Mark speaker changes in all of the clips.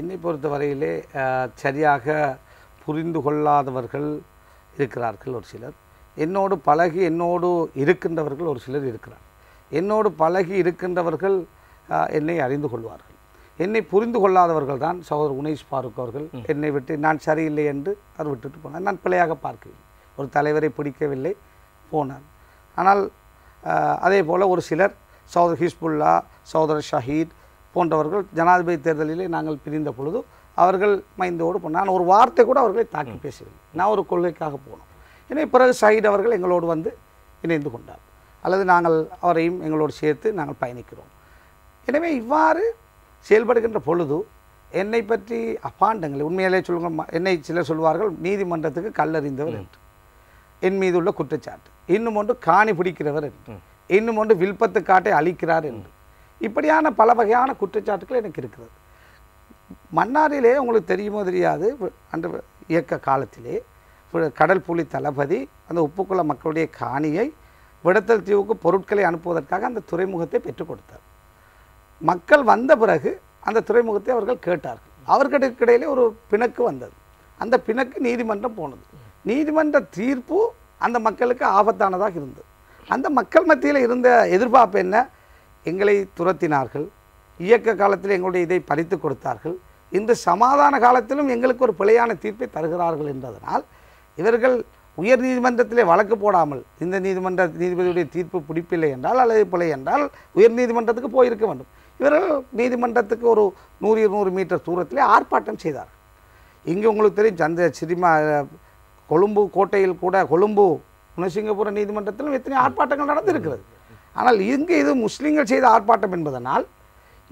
Speaker 1: என்னை பொறுத்தவரையிலே சரியாக புரிந்து கொள்ளாதவர்கள் இருக்கிறார்கள் ஒரு சிலர். என்னோடு பழகி என்னோடு இருக்கின்றவர்கள் ஒரு சிலர் இருக்கிறார். என்னோடு பழகி இருக்கின்றவர்கள் என்னை அறிந்து கொள்வார்கள். என்னை புரிந்து கொள்ளாதவர்கள் தான் சகோதரர் உனேஷ் பாருக் அவர்கள் என்னை விட்டு நான் சரியில்லை என்று அவர் விட்டுட்டு போனார். நான் பிழையாக பார்க்கவில்லை. ஒரு தலைவரை பிடிக்கவில்லை போனார். ஆனால் அதே போல் ஒரு சிலர் சகோதரர் ஹிஸ்புல்லா சகோதரர் ஷஹீத் போன்றவர்கள் ஜனாதிபதி தேர்தலிலே நாங்கள் பிரிந்த பொழுது அவர்கள் மைந்தோடு போனார். நான் ஒரு வார்த்தை கூட அவர்களை தாக்கி பேசவில்லை. நான் ஒரு கொள்கைக்காக போனோம். எனவே பிறகு ஷஹீத் அவர்கள் எங்களோடு வந்து இணைந்து கொண்டார். அல்லது நாங்கள் அவரையும் எங்களோடு சேர்த்து நாங்கள் பயணிக்கிறோம். எனவே இவ்வாறு செயல்படுகின்ற பொழுது என்னை பற்றி அபாண்டங்கள் உண்மையிலே சொல்லுங்க ம- என்னை சிலர் சொல்வார்கள் நீதிமன்றத்துக்கு கல்லறிந்தவர் என்று. என் மீது உள்ள குற்றச்சாட்டு. இன்னும் ஒன்று காணி பிடிக்கிறவர் என்று. இன்னும் ஒன்று வில்பத்து காட்டை அழிக்கிறார் என்று. இப்படியான பல வகையான குற்றச்சாட்டுகள் எனக்கு இருக்கிறது. மன்னாரிலே உங்களுக்கு தெரியுமோ தெரியாது அந்த இயக்க காலத்திலே கடல் புலி தளபதி அந்த உப்புக்குள மக்களுடைய காணியை விடத்தல் தீவுக்கு பொருட்களை அனுப்புவதற்காக அந்த துறைமுகத்தை பெற்றுக் கொடுத்தார். மக்கள் வந்த பிறகு அந்த துறைமுகத்தை அவர்கள் கேட்டார்கள். அவர்களுக்கு இடையிலே ஒரு பிணக்கு வந்தது. அந்த பிணக்கு நீதிமன்றம் போனது. நீதிமன்ற தீர்ப்பு அந்த மக்களுக்கு ஆபத்தானதாக இருந்தது. அந்த மக்கள் மத்தியில் இருந்த எதிர்பார்ப்பு என்ன? எங்களை துரத்தினார்கள். இயக்க காலத்தில் எங்களுடைய இதை பறித்து கொடுத்தார்கள். இன்று சமாதான காலத்திலும் எங்களுக்கு ஒரு பிழையான தீர்ப்பை தருகிறார்கள் என்பதனால் இவர்கள் உயர் நீதிமன்றத்திலே வழக்கு போடாமல் இந்த நீதிமன்ற நீதிபதியுடைய தீர்ப்பு பிடிப்பில்லை என்றால் அல்லது பிழை என்றால் உயர் நீதிமன்றத்துக்கு போயிருக்க வேண்டும். இவர்கள் நீதிமன்றத்துக்கு ஒரு நூறு இருநூறு மீட்டர் தூரத்திலே ஆர்ப்பாட்டம் செய்தார்கள். இங்கே உங்களுக்கு தெரியும் சந்த சிரிமா கொழும்பு கோட்டையில் கூட கொழும்பு குணசிங்கபுர நீதிமன்றத்திலும் எத்தனை ஆர்ப்பாட்டங்கள் நடந்திருக்கிறது. ஆனால் இங்கே இது முஸ்லீம்கள் செய்த ஆர்ப்பாட்டம் என்பதனால்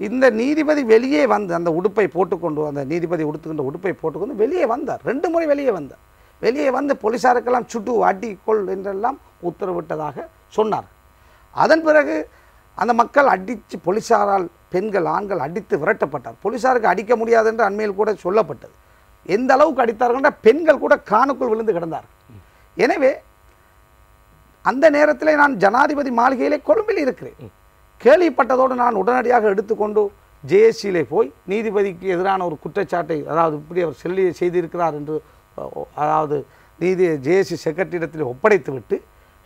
Speaker 1: இந்த நீதிபதி வெளியே வந்து அந்த உடுப்பை போட்டுக்கொண்டு அந்த நீதிபதி உடுத்துக்கின்ற உடுப்பை போட்டுக்கொண்டு வெளியே வந்தார். ரெண்டு முறை வெளியே வந்தார். வெளியே வந்து போலீஸாருக்கெல்லாம் சுட்டு அடி கொள் என்றெல்லாம் உத்தரவிட்டதாக சொன்னார். அதன் பிறகு அந்த மக்கள் அடித்து போலீஸாரால் பெண்கள் ஆண்கள் அடித்து விரட்டப்பட்டார். போலீஸாருக்கு அடிக்க முடியாது என்று அண்மையில் கூட சொல்லப்பட்டது. எந்த அளவுக்கு அடித்தார்கள்னா பெண்கள் கூட காணுக்குள் விழுந்து கிடந்தார்கள். எனவே அந்த நேரத்தில் நான் ஜனாதிபதி மாளிகையிலே கொழும்பில் இருக்கிறேன். கேள்விப்பட்டதோடு நான் உடனடியாக எடுத்துக்கொண்டு ஜேஏசியிலே போய் நீதிபதிக்கு எதிரான ஒரு குற்றச்சாட்டை அதாவது இப்படி அவர் செல்லி செய்திருக்கிறார் என்று அதாவது நீதி ஜேஏசி செக்ரட்டரியிடத்தில் ஒப்படைத்து விட்டு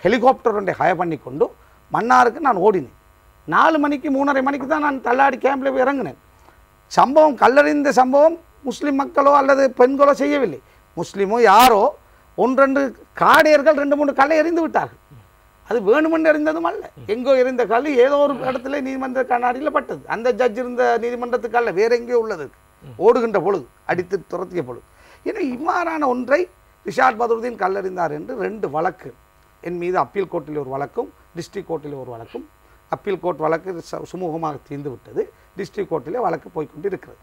Speaker 1: ஹெலிகாப்டர் ஒன்றை ஹயர் பண்ணி கொண்டு மன்னாருக்கு நான் ஓடினேன். நாலு மணிக்கு மூணரை மணிக்கு தான் நான் தள்ளாடி கேம்பில் போய் இறங்கினேன். சம்பவம் கல்லறிந்த சம்பவம் முஸ்லீம் மக்களோ அல்லது பெண்களோ செய்யவில்லை. முஸ்லீமோ யாரோ ஒன்றெண்டு காடையர்கள் ரெண்டு மூணு கல்லை எறிந்து விட்டார்கள். அது வேணுமென்று அறிந்ததும் அல்ல. எங்கோ இருந்த கல் ஏதோ ஒரு இடத்துல நீதிமன்ற கண்ணாடியில் பட்டது. அந்த ஜட்ஜ் இருந்த நீதிமன்றத்துக்கு அல்ல வேற எங்கேயோ உள்ளது. ஓடுகின்ற பொழுது அடித்து துரத்திய பொழுது. ஏன்னா இவ்வாறான ஒன்றை ரிஷாட் பதருதீன் கல்லறிந்தார் என்று ரெண்டு வழக்கு. என் மீது அப்பீல் கோர்ட்டில் ஒரு வழக்கும் டிஸ்ட்ரிக்ட் கோர்ட்டில் ஒரு வழக்கும். அப்பீல் கோர்ட் வழக்கு ச- சுமூகமாக தீர்ந்து விட்டது. டிஸ்ட்ரிக்ட் கோர்ட்டிலே வழக்கு போய்கொண்டு இருக்கிறது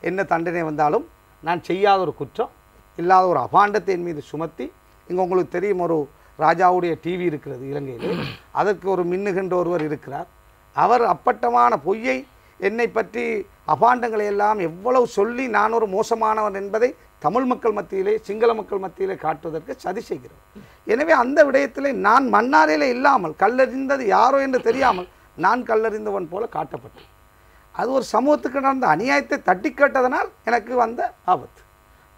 Speaker 1: என்ன தண்டனை வந்தாலும் நான் செய்யாத ஒரு குற்றம் இல்லாத ஒரு அபாண்டத்தை என் மீது சுமத்தி இங்கே உங்களுக்கு தெரியும் ஒரு ராஜாவுடைய டிவி இருக்கிறது இலங்கையில். அதற்கு ஒரு மின்னுகின்ற ஒருவர் இருக்கிறார். அவர் அப்பட்டமான பொய்யை என்னை பற்றி அபாண்டங்களை எல்லாம் எவ்வளவு சொல்லி நான் ஒரு மோசமானவன் என்பதை தமிழ் மக்கள் மத்தியிலே சிங்கள மக்கள் மத்தியிலே காட்டுவதற்கு சதி செய்கிறார் எனவே அந்த விடயத்திலே நான் மன்னாரிலே இல்லாமல் கல்லறிந்தது யாரோ என்று தெரியாமல் நான் கல்லறிந்தவன் போல காட்டப்பட்டேன். அது ஒரு சமூகத்துக்கு நடந்த அநியாயத்தை தட்டி கேட்டதனால் எனக்கு வந்த ஆபத்து.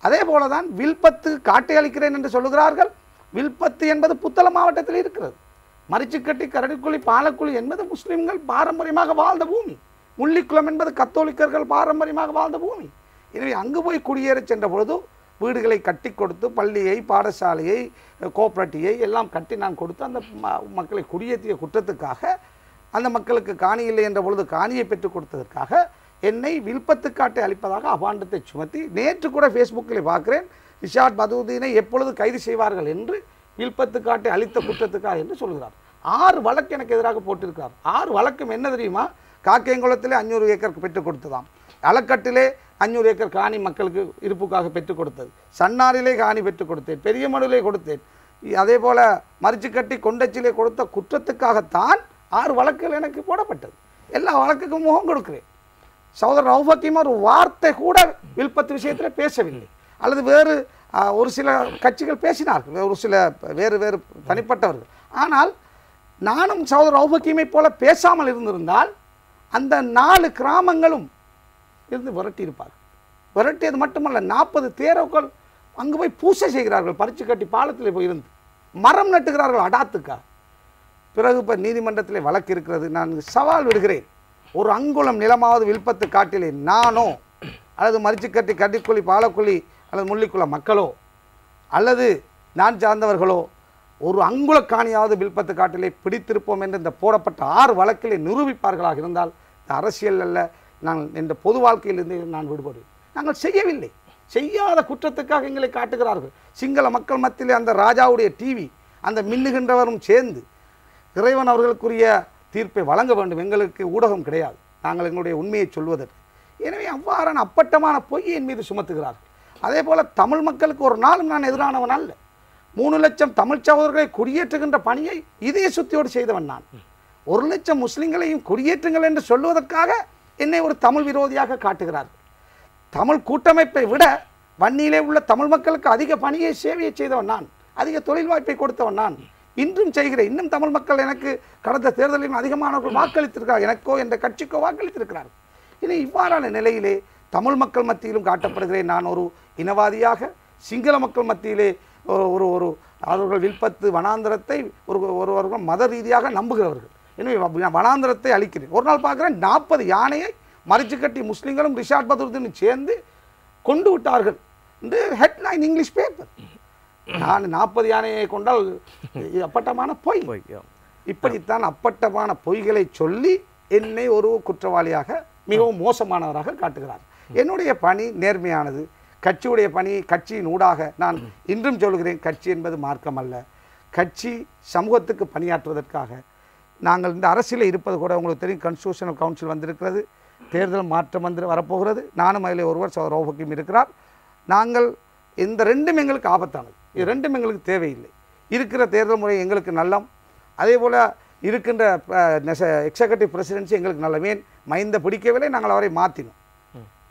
Speaker 1: அதே போல தான் வில்பத்து காட்டை அளிக்கிறேன் என்று சொல்லுகிறார்கள். வில்பத்து என்பது புத்தள மாவட்டத்தில் இருக்கிறது. மரிச்சுக்கட்டி கரடிக்குழி பாலக்குழி என்பது முஸ்லிம்கள் பாரம்பரியமாக வாழ்ந்த பூமி. முள்ளிக்குளம் என்பது கத்தோலிக்கர்கள் பாரம்பரியமாக வாழ்ந்த பூமி. எனவே அங்கு போய் குடியேறச் சென்ற பொழுது வீடுகளை கட்டி கொடுத்து பள்ளியை பாடசாலையை கோப்பரட்டியை எல்லாம் கட்டி நான் கொடுத்து அந்த ம- மக்களை குடியேற்றிய குற்றத்துக்காக அந்த மக்களுக்கு காணி இல்லை என்ற பொழுது காணியை பெற்றுக் கொடுத்ததற்காக என்னை வில்பத்து காட்டை அளிப்பதாக அபாண்டத்தை சுமத்தி நேற்று கூட ஃபேஸ்புக்கில் பார்க்கிறேன். ரிஷாட் பதூதீனை எப்பொழுது கைது செய்வார்கள் என்று வில்பத்து காட்டை அளித்த குற்றத்துக்காக என்று சொல்கிறார். ஆறு வழக்கு எனக்கு எதிராக போட்டிருக்கிறார். ஆறு வழக்கும் என்ன தெரியுமா? காக்கேங்குளத்திலே அஞ்சூறு ஏக்கர் பெற்றுக் கொடுத்ததாம். அலக்கட்டிலே அஞ்சூறு ஏக்கர் காணி மக்களுக்கு இருப்புக்காக பெற்றுக் கொடுத்தது. சன்னாரிலே காணி பெற்றுக் கொடுத்தேன். பெரிய மனுவிலே கொடுத்தேன். அதே போல் மரிச்சுக்கட்டி கொண்டச்சிலே கொடுத்த குற்றத்துக்காகத்தான் ஆறு வழக்குகள் எனக்கு போடப்பட்டது. எல்லா வழக்குக்கும் முகம் கொடுக்கிறேன். சகோதரர் ரவுஃபக்கீம் ஒரு வார்த்தை கூட வில்பத்து விஷயத்தில் பேசவில்லை. அல்லது வேறு ஒரு சில கட்சிகள் பேசினார்கள் ஒரு சில வேறு வேறு தனிப்பட்டவர்கள். ஆனால் நானும் சகோதரர் ரவுஃபக்கீமை போல பேசாமல் இருந்திருந்தால் அந்த நாலு கிராமங்களும் இருந்து விரட்டியிருப்பார்கள். விரட்டியது மட்டுமல்ல நாற்பது தேரோக்கள் அங்கு போய் பூசை செய்கிறார்கள். பறிச்சு கட்டி பாலத்தில் போய் இருந்து மரம் நட்டுகிறார்கள் அடாத்துக்கா பிறகு இப்போ நீதிமன்றத்தில் வழக்கு இருக்கிறது. நான் சவால் விடுகிறேன். ஒரு அங்குலம் நிலமாவது வில்பத்து காட்டிலே நானோ அல்லது மரிச்சுக்கட்டி கட்டிக்குழி பாலக்குழி அல்லது முள்ளிக்குள மக்களோ அல்லது நான் சார்ந்தவர்களோ ஒரு அங்குல காணியாவது வில்பத்து காட்டிலே பிடித்திருப்போம் என்று இந்த போடப்பட்ட ஆறு வழக்கிலே நிரூபிப்பார்களாக இருந்தால் இந்த அரசியல் அல்ல. நான் இந்த பொது வாழ்க்கையிலிருந்து நான் விடுபடுவேன் நாங்கள் செய்யவில்லை. செய்யாத குற்றத்துக்காக எங்களை காட்டுகிறார்கள். சிங்கள மக்கள் மத்தியிலே அந்த ராஜாவுடைய டிவி அந்த மின்னுகின்றவரும் சேர்ந்து இறைவன் அவர்களுக்குரிய தீர்ப்பை வழங்க வேண்டும். எங்களுக்கு ஊடகம் கிடையாது. நாங்கள் எங்களுடைய உண்மையை சொல்வதற்கு. எனவே அவ்வாறான அப்பட்டமான பொய் என் மீது சுமத்துகிறார்கள். அதே போல் தமிழ் மக்களுக்கு ஒரு நாளும் நான் எதிரானவன் அல்ல. மூணு லட்சம் தமிழ் சகோதரர்களை குடியேற்றுகின்ற பணியை இதய சுத்தியோடு செய்தவன் நான். ஒரு லட்சம் முஸ்லிம்களையும் குடியேற்றுங்கள் என்று சொல்வதற்காக என்னை ஒரு தமிழ் விரோதியாக காட்டுகிறார்கள். தமிழ் கூட்டமைப்பை விட வன்னியிலே உள்ள தமிழ் மக்களுக்கு அதிக பணியை சேவையை செய்தவன் நான். அதிக தொழில் வாய்ப்பை கொடுத்தவன் நான். இன்றும் செய்கிறேன் இன்னும் தமிழ் மக்கள் எனக்கு கடந்த தேர்தலில் அதிகமானவர்கள் வாக்களித்திருக்கிறார் எனக்கோ என்ற கட்சிக்கோ வாக்களித்திருக்கிறார்கள். இனி இவ்வாறான நிலையிலே தமிழ் மக்கள் மத்தியிலும் காட்டப்படுகிறேன் நான் ஒரு இனவாதியாக சிங்கள மக்கள் மத்தியிலே ஒரு ஒரு அவர்கள் வில்பத்து வனாந்திரத்தை ஒரு ஒருவர்கள் மத ரீதியாக நம்புகிறவர்கள். எனவே வனாந்திரத்தை அழிக்கிறேன். ஒரு நாள் பார்க்குறேன் நாற்பது யானையை மறிச்சு கட்டி முஸ்லீம்களும் ரிஷாட் பத்ருதீனும் சேர்ந்து கொண்டு விட்டார்கள். என்று ஹெட்லைன் இங்கிலீஷ் பேப்பர் நான் நாற்பது யானையை கொண்டால் அப்பட்டமான பொய். இப்படித்தான் அப்பட்டமான பொய்களை சொல்லி என்னை ஒரு குற்றவாளியாக மிகவும் மோசமானவராக காட்டுகிறார். என்னுடைய பணி நேர்மையானது. கட்சியுடைய பணி கட்சியின் ஊடாக நான் இன்றும் சொல்கிறேன் கட்சி என்பது மார்க்கம் அல்ல கட்சி சமூகத்துக்கு பணியாற்றுவதற்காக. நாங்கள் இந்த அரசியலில் இருப்பது கூட உங்களுக்கு தெரியும் கன்ஸ்டியூஷனல் கவுன்சில் வந்திருக்கிறது. தேர்தல் மாற்றம் வந்து வரப்போகிறது. நானும் அதில் ஒருவர் சகோதர ரோபக்கியும் இருக்கிறார். நாங்கள் இந்த ரெண்டும் எங்களுக்கு ஆபத்தானது. இது ரெண்டும் எங்களுக்கு தேவையில்லை. இருக்கிற தேர்தல் முறை எங்களுக்கு நல்லம். அதே போல் இருக்கின்ற எக்ஸிகூட்டிவ் பிரசிடென்சி எங்களுக்கு நல்ல ஏன் மைந்த பிடிக்கவில்லை நாங்கள் அவரை மாற்றினோம்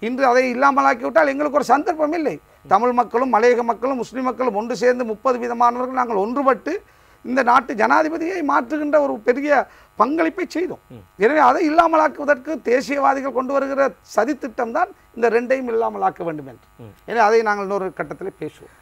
Speaker 1: இன்று அதை இல்லாமலாக்கி விட்டால் எங்களுக்கு ஒரு சந்தர்ப்பம் இல்லை. தமிழ் மக்களும் மலையக மக்களும் முஸ்லிம் மக்களும் ஒன்று சேர்ந்து முப்பது விதமானவர்கள் நாங்கள் ஒன்றுபட்டு இந்த நாட்டு ஜனாதிபதியை மாற்றுகின்ற ஒரு பெரிய பங்களிப்பை செய்தோம். எனவே அதை இல்லாமலாக்குவதற்கு தேசியவாதிகள் கொண்டு வருகிற சதித்திட்டம் தான் இந்த ரெண்டையும் இல்லாமலாக்க வேண்டும் என்று. எனவே அதை நாங்கள் இன்னொரு கட்டத்தில் பேசுவோம்.